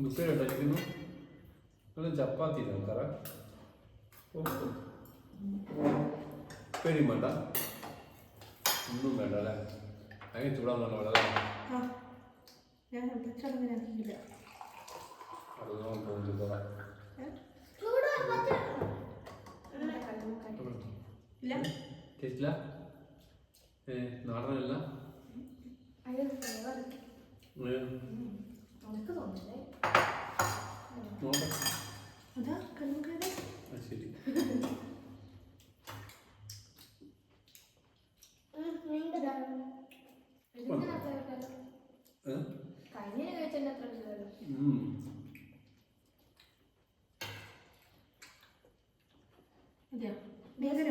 ഉപ്പേരി ഉണ്ടാക്കുന്നു നല്ല ചപ്പാത്തി നോക്കാറ ഉപ്പേരി വേണ്ട ഒന്നും വേണ്ട അല്ലേ അതിന് ചൂടാന്നല്ല വളരെ അത് തോന്നുന്നു നാടനല്ല? ശരി. അതെയോ മീൻകറി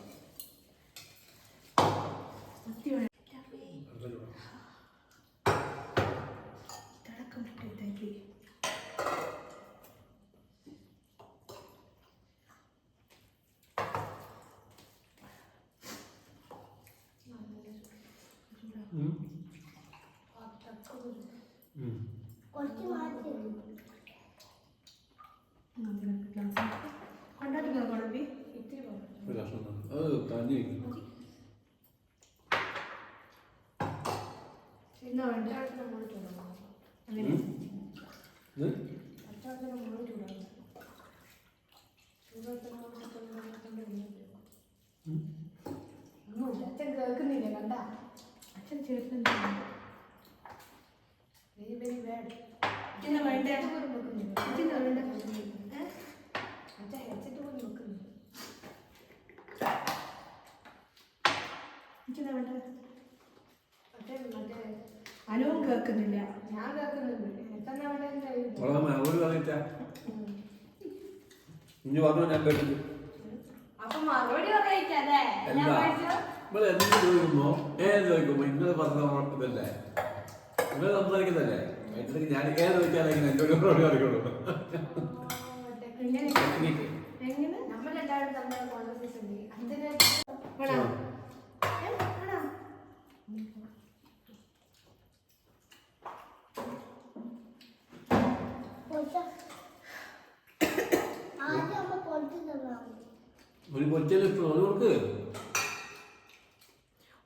കുറച്ച് മാറ്റി കൊണ്ടാട്ടില്ല കുഴപ്പി ഇത്തിരി എന്നാ വേണ്ട കേൾക്കുന്നില്ല കണ്ട അച്ഛൻ ചേർത്ത് വെരി ബാഡ് എന്നാ വേണ്ടേ? അച്ഛനാ വേണ്ടേ? ഹെഡ്സെറ്റ് പോലും വെക്കുന്നില്ല. അച്ഛനാ വേണ്ടേ? അച്ഛൻ മറ്റേ അനുവും കേൾക്കുന്നില്ല. ഞാൻ കേൾക്കുന്നുണ്ട് അറിയില്ല. വളരെ ഇനി പറഞ്ഞു ഞാൻ കേട്ടത് അപ്പൊ മറുപടി പറയിക്കല്ലേ ഞാൻ പഠിച്ചോ? നിങ്ങൾ എന്ത് ചോദിക്കുമ്പോ ഏത് ചോദിക്കുമ്പോ നിങ്ങൾ പറഞ്ഞ ഇതല്ലേ? നിങ്ങൾ സംസാരിക്കുന്നതല്ലേ? അതിന്റെ ഞാൻ ഏത് ചോദിച്ചാലെങ്കിലും എന്റെ ഒരു മറുപടി അറിയുള്ളൂ? ഒരു പൊറ്റൽ അത് കൊടുക്ക്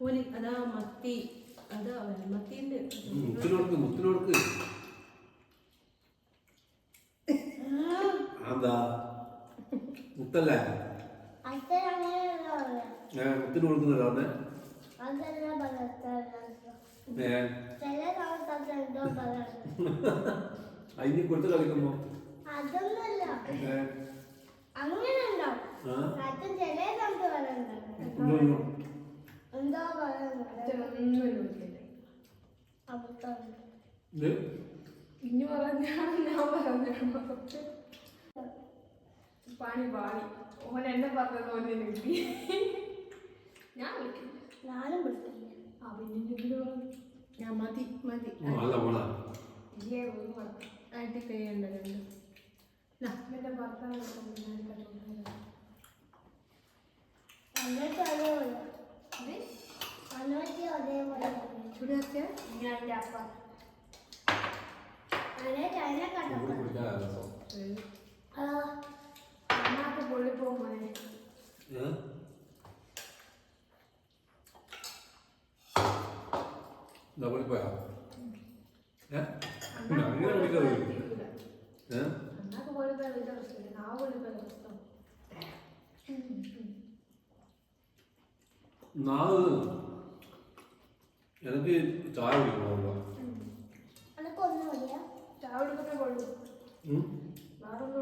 ഓന് അതാ മത്തി. അതാ മത്തിന്റെ മുത്തിന് കൊടുക്ക് മുത്തിന് കൊടുക്ക് അതാ മുത്തല്ലേ ഞാൻ മുത്തിന് കൊടുക്കുന്നില്ല അവനെ അതിന് കൊടുത്ത് കളിക്കുമ്പോ? എന്തോ പറയുന്നുണ്ട് ഇത് ഇനി പറഞ്ഞാണ് ഞാൻ പറഞ്ഞാണ് പണി പാണി. ഓൻ എന്നെ പറഞ്ഞത് ഓനെ കിട്ടി ഞാൻ വിളിക്കില്ല ഞാനും വിളിക്കില്ല ആ പിന്നെ ഞാൻ മതി മതി. രണ്ട്. നാ, എന്റെ ഭർത്താവ് അങ്ങനെ പോയ? പൊള്ളി പോയ പ്രശ്നം. നാളെ എനിക്ക് ചായ കുടിക്കണമല്ലോ ചായ കുടിക്കുന്ന പൊള്ളു ഉം? വേറെ ഒന്നും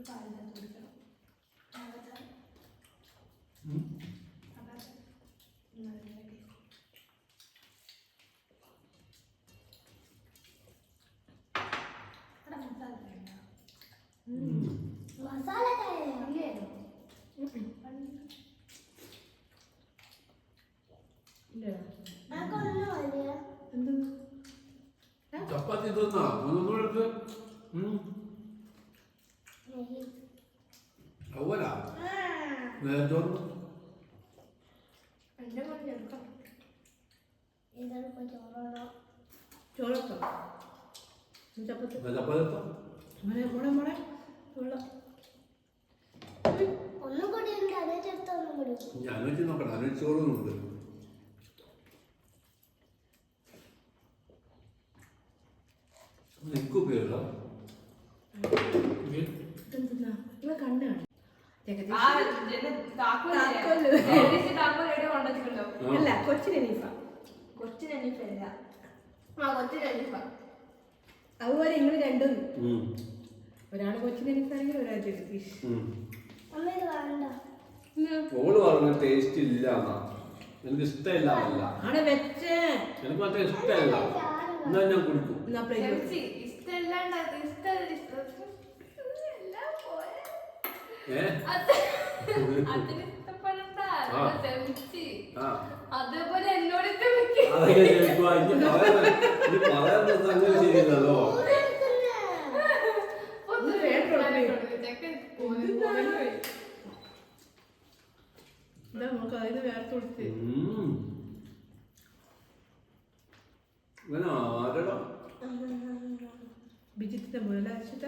ഇഷ്ടമല്ല ഫുൾ പാലിന്റെ കുടിക്കണം. മസാല ചപ്പാത്തി തിന്നാ? ഒന്നും എടുത്ത് അതുപോലെ നേരത്തെ എന്റെ മോനെ എടുക്കാം ചോളത്തോ ചപ്പത്ത് ചപ്പാത്തി മോളെ മോളെ മോളെ ചോള ഒന്നും കൂടി ഉണ്ട് അതേ ചേർത്ത് ഒന്നും കൂടി ഞാൻ വെച്ച് നോക്കണം അതിന് ചോറൊന്നുണ്ട് എനിക്ക് ഉപയോഗമില്ല ഇതെന്താ? അല്ല ആ കൊച്ചിന് അനീഫ അതുപോലെ നിങ്ങൾ രണ്ടും. ഒരാൾ കൊച്ചിന് നീഫാണെങ്കിൽ ഒരാൾ ജഗദീഷ് ഓൾ പറഞ്ഞ ടേസ്റ്റ് ഇല്ല എനിക്ക് ഇഷ്ടമില്ല വെച്ചേ. എനിക്ക് മാത്രം ഇഷ്ടമല്ല. എന്നാ ഞാൻ കുടിക്കും? ഇഷ്ടമില്ലാണ്ട് ഇഷ്ടം. പോയി പോയി എന്താ നമുക്ക് അതിന് വേർത്ത് കൊടുത്ത്. ഉം. ഇങ്ങനെ ആരടാ? ബിജിത്തിന്റെ മുതലാഴ്ച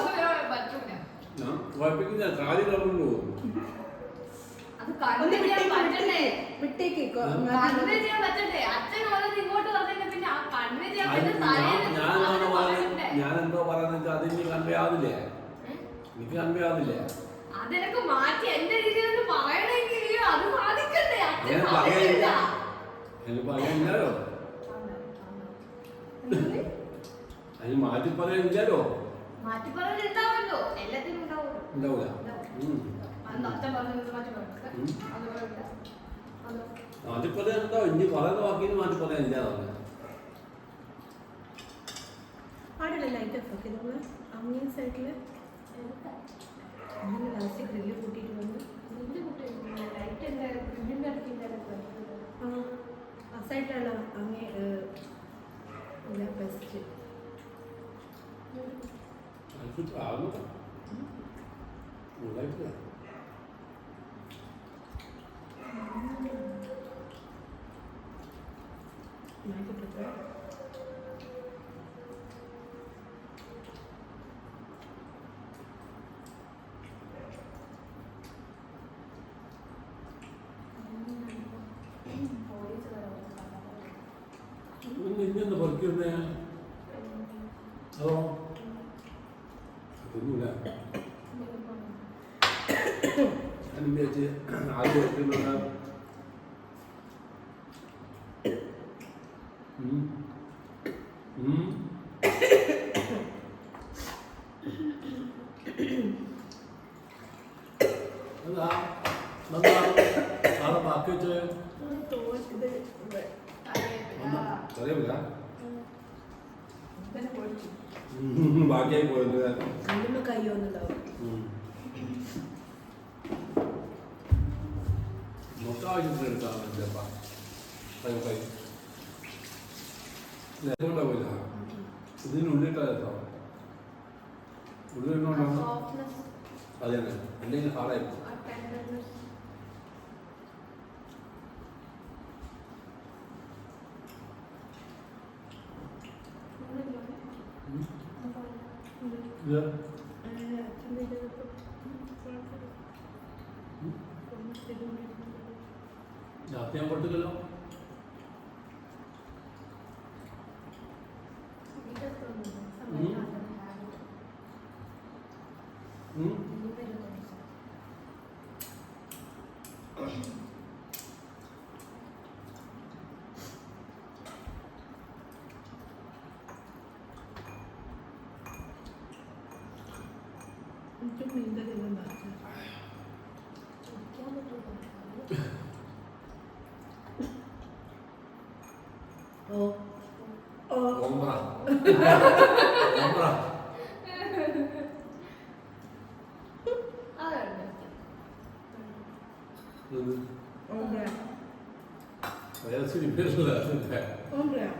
പറയാൻ പറ്റൂല. ഞാൻ കുഴപ്പിക്കുന്ന ചെയ്യാൻ പറ്റണ്ടേ വിട്ടേക്ക് കണ്ണ് ചെയ്യാൻ പറ്റണ്ടേ? അച്ഛൻ ഓരോന്ന് ഇങ്ങോട്ട് പറഞ്ഞിട്ട് പിന്നെ ആ കണ്ണ് ചെയ്യാൻ പറ്റുന്ന ഞാൻ എന്താ പറയുന്നത് അത് ഇനി കൺവേ ആവില്ലേ എനിക്ക് കൺവയാവില്ലേ? അതെനക്ക് മാറ്റി എന്റെ രീതിയിൽ പറയണമെങ്കിൽ അത് സാധിക്കണ്ടേ? അച്ഛൻ പറയാനില്ല പറയാനില്ലല്ലോ. അതിന് മാറ്റി പറയാനില്ലല്ലോ മാറ്റി പറഞ്ഞ് ഉണ്ടാവുമല്ലോ എല്ലാത്തിനും ഉണ്ടാവുമല്ലോ ഉണ്ടാവൂല. മാറ്റി പറയാൻ ഉണ്ടാവും ഇനി പറയുന്ന വാക്കിന് മാറ്റി പറയാൻ തന്നെ പാടില്ല ലൈറ്റ് ഓഫ് ആക്കി നമ്മൾ അങ്ങേ സൈഡിൽ ഇന്നെന്ന് പറിക്കുന്നേ അതോ അതൊന്നുമില്ല ഞാൻ വിചാരിച്ച് ആദ്യം ബാക്കി വെച്ചേ അറിയില്ല ബാക്കിയായി പോയത് മൊത്തം ആവശ്യത്തിന് എടുത്താണ് ചിലപ്പോ. ഉണ്ടാവില്ല ഇതിനുള്ളിട്ടാ സോഫ്റ്റ്നെസ് അതെ അല്ലെങ്കിൽ ഹാർഡായിരിക്കും ആ ടെൻഡർനെസ് ഇത് രാത്രി ഞാൻ കൊടുത്തില്ലല്ലോ. 좀 인간이면 맞아. 어. 어. 엄마라. 엄마라. 너는? 어 그래. 내가 술이 별로 나는데. 어 그래.